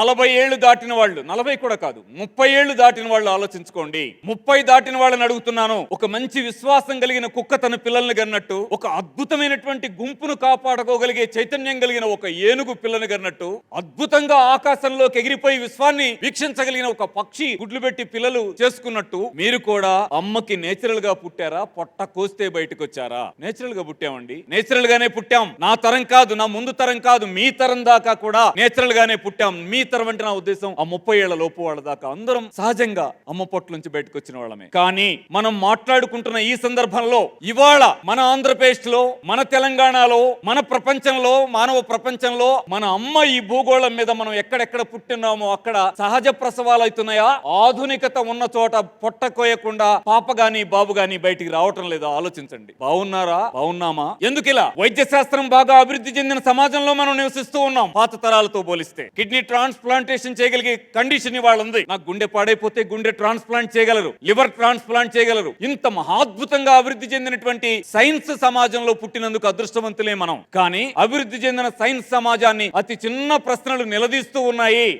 నలభై ఏళ్ళు దాటిన వాళ్ళు నలభై కూడా కాదు ముప్పై ఏళ్ళు దాటిన వాళ్ళు ఆలోచించుకోండి. ముప్పై దాటిన వాళ్ళని అడుగుతున్నాను ఒక మంచి విశ్వాసం కలిగిన కుక్క తన పిల్లల్ని గన్నట్టు ఒక అద్భుతమైనటువంటి గుంపును కాపాడుకోగలిగే చైతన్యం కలిగిన ఒక ఏనుగు పిల్లని గన్నట్టు అద్భుతంగా ఆకాశంలోకి ఎగిరిపోయి విశ్వాన్ని వీక్షించగలిగిన ఒక పక్షి గుడ్లు పెట్టి పిల్లలు చేసుకున్నట్టు మీరు కూడా అమ్మకి నేచురల్గా పుట్టారా పొట్ట కోస్తే బయటకు వచ్చారా? నేచురల్గా పుట్టామండి. నేచురల్ గానే పుట్టాం. నా తరం కాదు నా ముందు తరం కాదు మీ తరం దాకా కూడా నేచురల్ గానే పుట్టాం. మీ తరం అంటే నా ఉద్దేశం ఆ ముప్పై ఏళ్ళ లోపు వాళ్ళ దాకా అందరం సహజంగా అమ్మ పొట్ల నుంచి బయటకు వచ్చిన వాళ్ళమే. కానీ మనం మాట్లాడుకుంటున్న ఈ సందర్భంలో ఇవాళ మన ఆంధ్రప్రదేశ్లో మన తెలంగాణలో మన ప్రపంచంలో మానవ ప్రపంచంలో మన అమ్మ ఈ భూగోళం మీద మనం ఎక్కడెక్కడ పుట్టినామో అక్కడ సహజ ప్రసవాలు అవుతున్నాయా? ఆధునికత ఉన్న చోట పొట్ట కోయకుండా పాప గాని బాబు గాని బయటికి రావటం లేదా. ఆలోచించండి. బాగున్నారా బాగున్నామా ఎందుకు ఇలా? వైద్య శాస్త్రం బాగా అభివృద్ధి చెందిన సమాజంలో మనం నివసిస్తూ ఉన్నాం. పాత తరాలతో పోలిస్తే. కిడ్నీ ట్రాన్స్ ట్రాన్స్ప్లాంటేషన్ చేయగలిగే కండిషన్ ఇవాళ ఉంది. నాకు గుండె పాడైపోతే గుండె ట్రాన్స్ప్లాంట్ చేయగలరు. లివర్ ట్రాన్స్ప్లాంట్ చేయగలరు. ఇంత మహాద్భుతంగా అభివృద్ధి చెందినటువంటి సైన్స్ సమాజంలో పుట్టినందుకు అదృష్టవంతులే మనం. కానీ అభివృద్ధి చెందిన సైన్స్ సమాజాన్ని అతి చిన్న ప్రశ్నలు నిలదీస్తూ ఉన్నాయి.